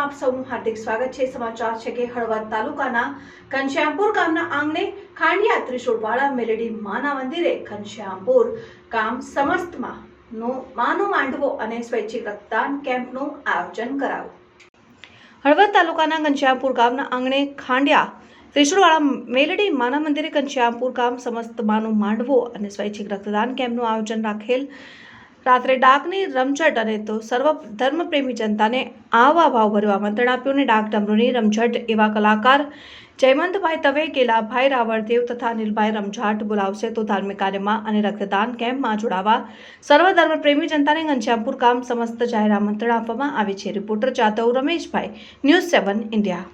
આપ સૌનું હાર્દિક સ્વાગત છે. સમાચાર છે કે હળવદ તાલુકાના ઘનશ્યામપુર ગામના આંગણે ખાંડિયા ત્રિશુળવાળા મેલેડી માના મંદિરે ઘનશ્યામપુર ગામ સમસ્તમાં માનો માંડવો અને સ્વૈચ્છિક રક્તદાન કેમ્પનું આયોજન કરાયું. હળવદ તાલુકાના ઘનશ્યામપુર ગામના આંગણે ખાંડિયા ત્રિશુળવાળા મેલડી માના મંદિરે ઘનશ્યામપુર ગામ સમસ્ત માનો માંડવો અને સ્વૈચ્છિક રક્તદાન કેમ્પનું આયોજન રાખેલ રાત્રે ડાકની રમઝટ અને તો સર્વ ધર્મપ્રેમી જનતાને આવા ભાવભર્યું આમંત્રણ આપ્યું અને ડાક ડમરૂની રમઝટ એવા કલાકાર જયવંતભાઈ તવે, કેલાભાઈ રાવળદેવ તથા અનિલભાઈ રમઝાટ બોલાવશે તો ધાર્મિક કાર્યમાં અને રક્તદાન કેમ્પમાં જોડાવા સર્વ ધર્મપ્રેમી જનતાને ઘનશ્યામપુર ગામ સમસ્ત જાહેર આમંત્રણ આપવામાં આવે છે. Reporter Jadav Rameshbhai, news seven India.